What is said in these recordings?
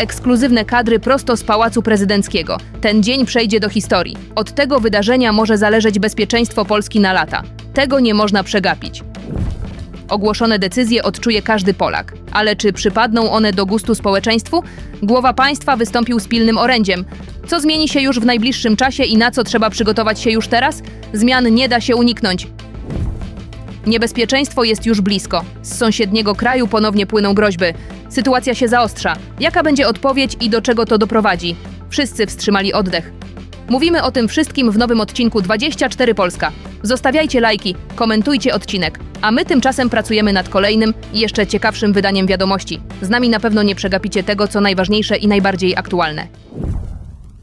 Ekskluzywne kadry prosto z Pałacu Prezydenckiego. Ten dzień przejdzie do historii. Od tego wydarzenia może zależeć bezpieczeństwo Polski na lata. Tego nie można przegapić. Ogłoszone decyzje odczuje każdy Polak. Ale czy przypadną one do gustu społeczeństwu? Głowa państwa wystąpił z pilnym orędziem. Co zmieni się już w najbliższym czasie i na co trzeba przygotować się już teraz? Zmian nie da się uniknąć. Niebezpieczeństwo jest już blisko. Z sąsiedniego kraju ponownie płyną groźby. Sytuacja się zaostrza. Jaka będzie odpowiedź i do czego to doprowadzi? Wszyscy wstrzymali oddech. Mówimy o tym wszystkim w nowym odcinku 24 Polska. Zostawiajcie lajki, komentujcie odcinek, a my tymczasem pracujemy nad kolejnym i jeszcze ciekawszym wydaniem wiadomości. Z nami na pewno nie przegapicie tego, co najważniejsze i najbardziej aktualne.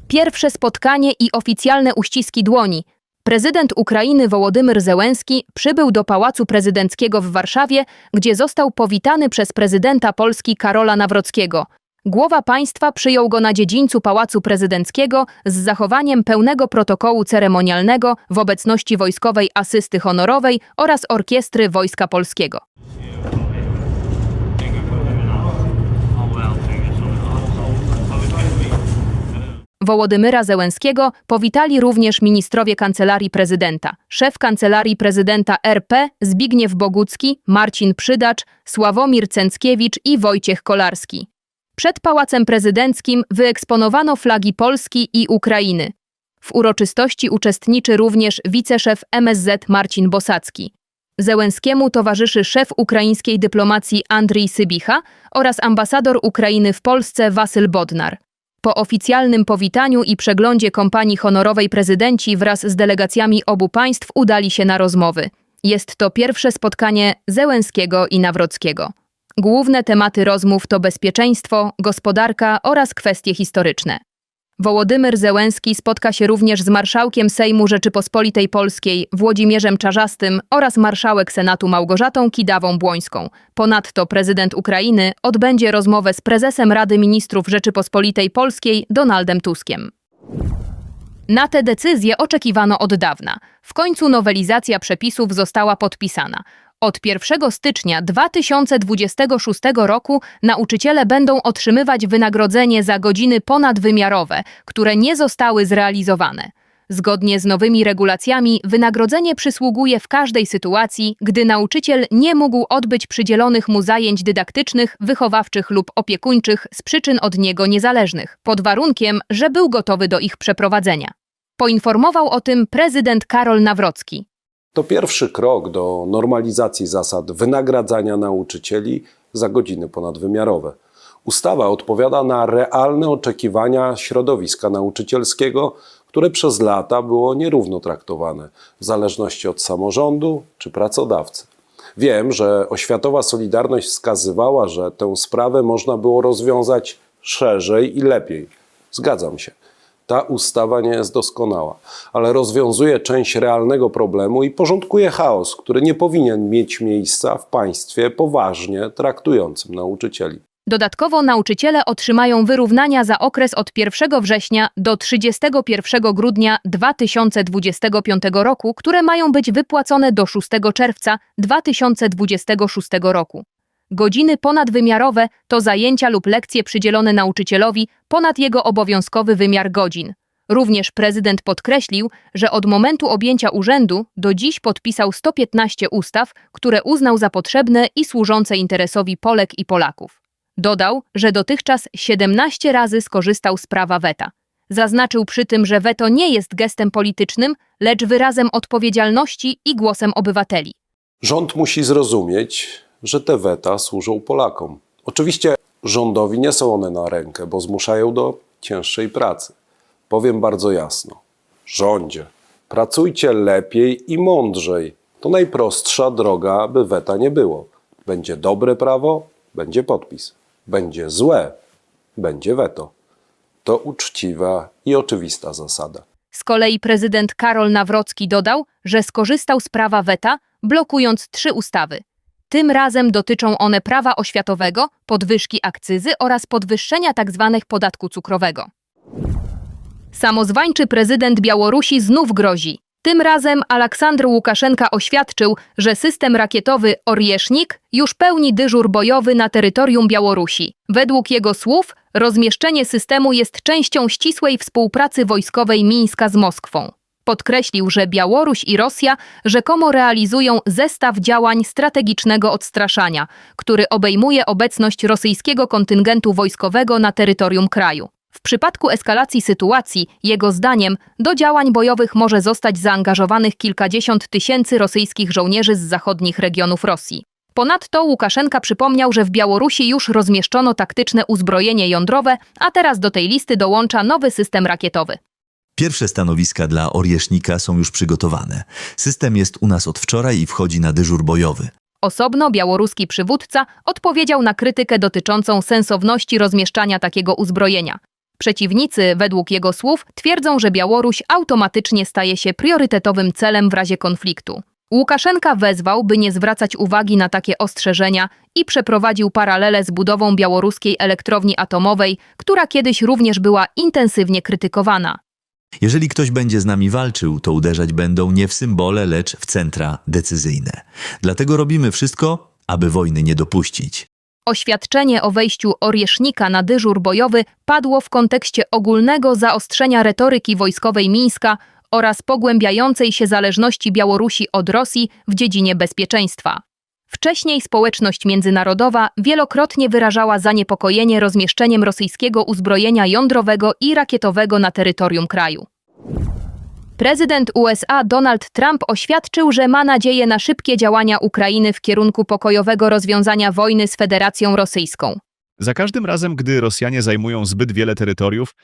Pierwsze spotkanie i oficjalne uściski dłoni. Prezydent Ukrainy Wołodymyr Zełenski przybył do Pałacu Prezydenckiego w Warszawie, gdzie został powitany przez prezydenta Polski Karola Nawrockiego. Głowa państwa przyjął go na dziedzińcu Pałacu Prezydenckiego z zachowaniem pełnego protokołu ceremonialnego w obecności wojskowej asysty honorowej oraz orkiestry Wojska Polskiego. Wołodymyra Zełenskiego powitali również ministrowie Kancelarii Prezydenta, szef Kancelarii Prezydenta RP Zbigniew Bogucki, Marcin Przydacz, Sławomir Cęckiewicz i Wojciech Kolarski. Przed Pałacem Prezydenckim wyeksponowano flagi Polski i Ukrainy. W uroczystości uczestniczy również wiceszef MSZ Marcin Bosacki. Zełenskiemu towarzyszy szef ukraińskiej dyplomacji Andrii Sybicha oraz ambasador Ukrainy w Polsce Wasyl Bodnar. Po oficjalnym powitaniu i przeglądzie kompanii honorowej prezydenci wraz z delegacjami obu państw udali się na rozmowy. Jest to pierwsze spotkanie Zełenskiego i Nawrockiego. Główne tematy rozmów to bezpieczeństwo, gospodarka oraz kwestie historyczne. Wołodymyr Zełenski spotka się również z marszałkiem Sejmu Rzeczypospolitej Polskiej Włodzimierzem Czarzastym oraz marszałek Senatu Małgorzatą Kidawą-Błońską. Ponadto prezydent Ukrainy odbędzie rozmowę z prezesem Rady Ministrów Rzeczypospolitej Polskiej Donaldem Tuskiem. Na tę decyzję oczekiwano od dawna. W końcu nowelizacja przepisów została podpisana. Od 1 stycznia 2026 roku nauczyciele będą otrzymywać wynagrodzenie za godziny ponadwymiarowe, które nie zostały zrealizowane. Zgodnie z nowymi regulacjami wynagrodzenie przysługuje w każdej sytuacji, gdy nauczyciel nie mógł odbyć przydzielonych mu zajęć dydaktycznych, wychowawczych lub opiekuńczych z przyczyn od niego niezależnych, pod warunkiem, że był gotowy do ich przeprowadzenia. Poinformował o tym prezydent Karol Nawrocki. To pierwszy krok do normalizacji zasad wynagradzania nauczycieli za godziny ponadwymiarowe. Ustawa odpowiada na realne oczekiwania środowiska nauczycielskiego, które przez lata było nierówno traktowane, w zależności od samorządu czy pracodawcy. Wiem, że oświatowa Solidarność wskazywała, że tę sprawę można było rozwiązać szerzej i lepiej. Zgadzam się. Ta ustawa nie jest doskonała, ale rozwiązuje część realnego problemu i porządkuje chaos, który nie powinien mieć miejsca w państwie poważnie traktującym nauczycieli. Dodatkowo nauczyciele otrzymają wyrównania za okres od 1 września do 31 grudnia 2025 roku, które mają być wypłacone do 6 czerwca 2026 roku. Godziny ponadwymiarowe to zajęcia lub lekcje przydzielone nauczycielowi ponad jego obowiązkowy wymiar godzin. Również prezydent podkreślił, że od momentu objęcia urzędu do dziś podpisał 115 ustaw, które uznał za potrzebne i służące interesowi Polek i Polaków. Dodał, że dotychczas 17 razy skorzystał z prawa weta. Zaznaczył przy tym, że weto nie jest gestem politycznym, lecz wyrazem odpowiedzialności i głosem obywateli. Rząd musi zrozumieć, że te weta służą Polakom. Oczywiście rządowi nie są one na rękę, bo zmuszają do cięższej pracy. Powiem bardzo jasno: rządzie, pracujcie lepiej i mądrzej. To najprostsza droga, aby weta nie było. Będzie dobre prawo, będzie podpis. Będzie złe, będzie weto. To uczciwa i oczywista zasada. Z kolei prezydent Karol Nawrocki dodał, że skorzystał z prawa weta, blokując trzy ustawy. Tym razem dotyczą one prawa oświatowego, podwyżki akcyzy oraz podwyższenia tzw. podatku cukrowego. Samozwańczy prezydent Białorusi znów grozi. Tym razem Aleksandr Łukaszenka oświadczył, że system rakietowy Oriesznik już pełni dyżur bojowy na terytorium Białorusi. Według jego słów, rozmieszczenie systemu jest częścią ścisłej współpracy wojskowej Mińska z Moskwą. Podkreślił, że Białoruś i Rosja rzekomo realizują zestaw działań strategicznego odstraszania, który obejmuje obecność rosyjskiego kontyngentu wojskowego na terytorium kraju. W przypadku eskalacji sytuacji, jego zdaniem, do działań bojowych może zostać zaangażowanych kilkadziesiąt tysięcy rosyjskich żołnierzy z zachodnich regionów Rosji. Ponadto Łukaszenka przypomniał, że w Białorusi już rozmieszczono taktyczne uzbrojenie jądrowe, a teraz do tej listy dołącza nowy system rakietowy. Pierwsze stanowiska dla Oriesznika są już przygotowane. System jest u nas od wczoraj i wchodzi na dyżur bojowy. Osobno białoruski przywódca odpowiedział na krytykę dotyczącą sensowności rozmieszczania takiego uzbrojenia. Przeciwnicy, według jego słów, twierdzą, że Białoruś automatycznie staje się priorytetowym celem w razie konfliktu. Łukaszenka wezwał, by nie zwracać uwagi na takie ostrzeżenia i przeprowadził paralele z budową białoruskiej elektrowni atomowej, która kiedyś również była intensywnie krytykowana. Jeżeli ktoś będzie z nami walczył, to uderzać będą nie w symbole, lecz w centra decyzyjne. Dlatego robimy wszystko, aby wojny nie dopuścić. Oświadczenie o wejściu Oriesznika na dyżur bojowy padło w kontekście ogólnego zaostrzenia retoryki wojskowej Mińska oraz pogłębiającej się zależności Białorusi od Rosji w dziedzinie bezpieczeństwa. Wcześniej społeczność międzynarodowa wielokrotnie wyrażała zaniepokojenie rozmieszczeniem rosyjskiego uzbrojenia jądrowego i rakietowego na terytorium kraju. Prezydent USA Donald Trump oświadczył, że ma nadzieję na szybkie działania Ukrainy w kierunku pokojowego rozwiązania wojny z Federacją Rosyjską. Za każdym razem, gdy Rosjanie zajmują zbyt wiele terytoriów,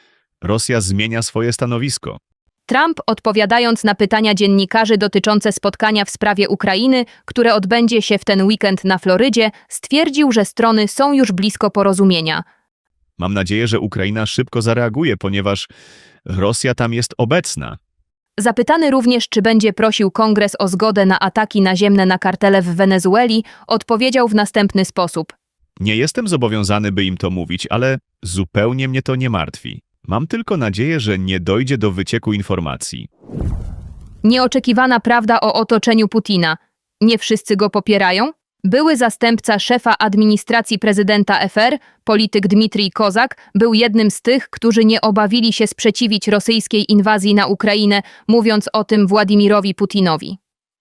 Rosja zmienia swoje stanowisko. Trump, odpowiadając na pytania dziennikarzy dotyczące spotkania w sprawie Ukrainy, które odbędzie się w ten weekend na Florydzie, stwierdził, że strony są już blisko porozumienia. Mam nadzieję, że Ukraina szybko zareaguje, ponieważ Rosja tam jest obecna. Zapytany również, czy będzie prosił kongres o zgodę na ataki naziemne na kartele w Wenezueli, odpowiedział w następny sposób. Nie jestem zobowiązany, by im to mówić, ale zupełnie mnie to nie martwi. Mam tylko nadzieję, że nie dojdzie do wycieku informacji. Nieoczekiwana prawda o otoczeniu Putina. Nie wszyscy go popierają? Były zastępca szefa administracji prezydenta FR, polityk Dmitrij Kozak, był jednym z tych, którzy nie obawili się sprzeciwić rosyjskiej inwazji na Ukrainę, mówiąc o tym Władimirowi Putinowi.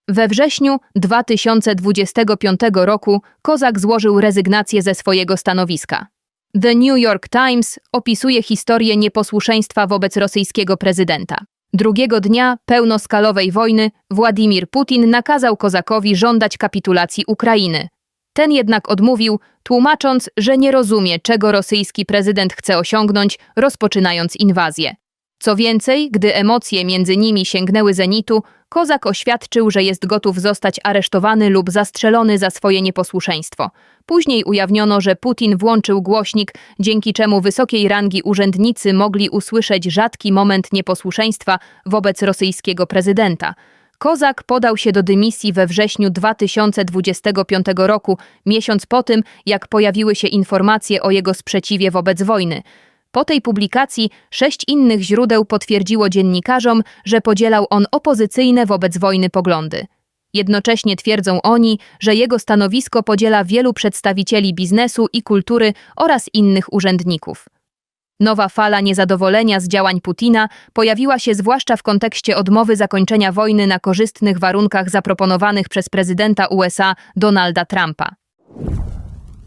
We wrześniu 2025 roku Kozak złożył rezygnację ze swojego stanowiska. The New York Times opisuje historię nieposłuszeństwa wobec rosyjskiego prezydenta. Drugiego dnia pełnoskalowej wojny Władimir Putin nakazał Kozakowi żądać kapitulacji Ukrainy. Ten jednak odmówił, tłumacząc, że nie rozumie, czego rosyjski prezydent chce osiągnąć, rozpoczynając inwazję. Co więcej, gdy emocje między nimi sięgnęły zenitu, Kozak oświadczył, że jest gotów zostać aresztowany lub zastrzelony za swoje nieposłuszeństwo. Później ujawniono, że Putin włączył głośnik, dzięki czemu wysokiej rangi urzędnicy mogli usłyszeć rzadki moment nieposłuszeństwa wobec rosyjskiego prezydenta. Kozak podał się do dymisji we wrześniu 2025 roku, miesiąc po tym, jak pojawiły się informacje o jego sprzeciwie wobec wojny. Po tej publikacji sześć innych źródeł potwierdziło dziennikarzom, że podzielał on opozycyjne wobec wojny poglądy. Jednocześnie twierdzą oni, że jego stanowisko podziela wielu przedstawicieli biznesu i kultury oraz innych urzędników. Nowa fala niezadowolenia z działań Putina pojawiła się zwłaszcza w kontekście odmowy zakończenia wojny na korzystnych warunkach zaproponowanych przez prezydenta USA Donalda Trumpa.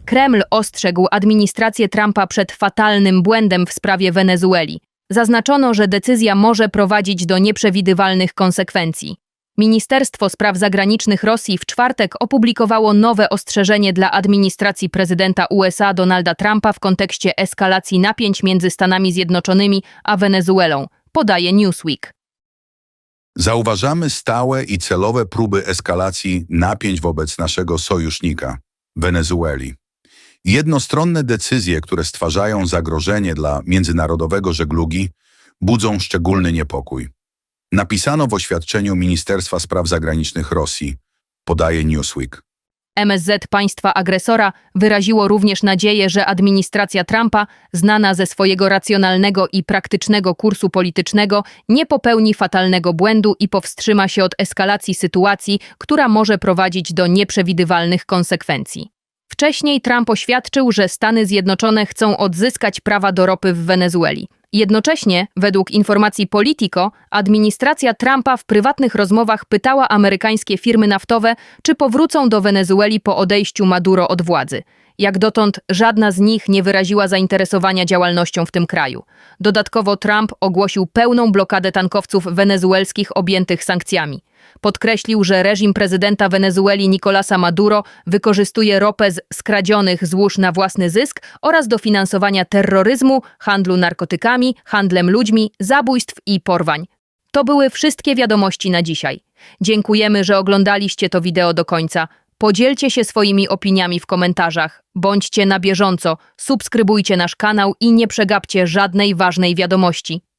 Kreml ostrzegł administrację Trumpa przed fatalnym błędem w sprawie Wenezueli. Zaznaczono, że decyzja może prowadzić do nieprzewidywalnych konsekwencji. Ministerstwo Spraw Zagranicznych Rosji w czwartek opublikowało nowe ostrzeżenie dla administracji prezydenta USA Donalda Trumpa w kontekście eskalacji napięć między Stanami Zjednoczonymi a Wenezuelą, podaje Newsweek. Zauważamy stałe i celowe próby eskalacji napięć wobec naszego sojusznika, Wenezueli. Jednostronne decyzje, które stwarzają zagrożenie dla międzynarodowego żeglugi, budzą szczególny niepokój. Napisano w oświadczeniu Ministerstwa Spraw Zagranicznych Rosji, podaje Newsweek. MSZ państwa agresora wyraziło również nadzieję, że administracja Trumpa, znana ze swojego racjonalnego i praktycznego kursu politycznego, nie popełni fatalnego błędu i powstrzyma się od eskalacji sytuacji, która może prowadzić do nieprzewidywalnych konsekwencji. Wcześniej Trump oświadczył, że Stany Zjednoczone chcą odzyskać prawa do ropy w Wenezueli. Jednocześnie, według informacji Politico, administracja Trumpa w prywatnych rozmowach pytała amerykańskie firmy naftowe, czy powrócą do Wenezueli po odejściu Maduro od władzy. Jak dotąd żadna z nich nie wyraziła zainteresowania działalnością w tym kraju. Dodatkowo Trump ogłosił pełną blokadę tankowców wenezuelskich objętych sankcjami. Podkreślił, że reżim prezydenta Wenezueli Nicolasa Maduro wykorzystuje ropę z skradzionych złóż na własny zysk oraz do finansowania terroryzmu, handlu narkotykami, handlem ludźmi, zabójstw i porwań. To były wszystkie wiadomości na dzisiaj. Dziękujemy, że oglądaliście to wideo do końca. Podzielcie się swoimi opiniami w komentarzach. Bądźcie na bieżąco, subskrybujcie nasz kanał i nie przegapcie żadnej ważnej wiadomości.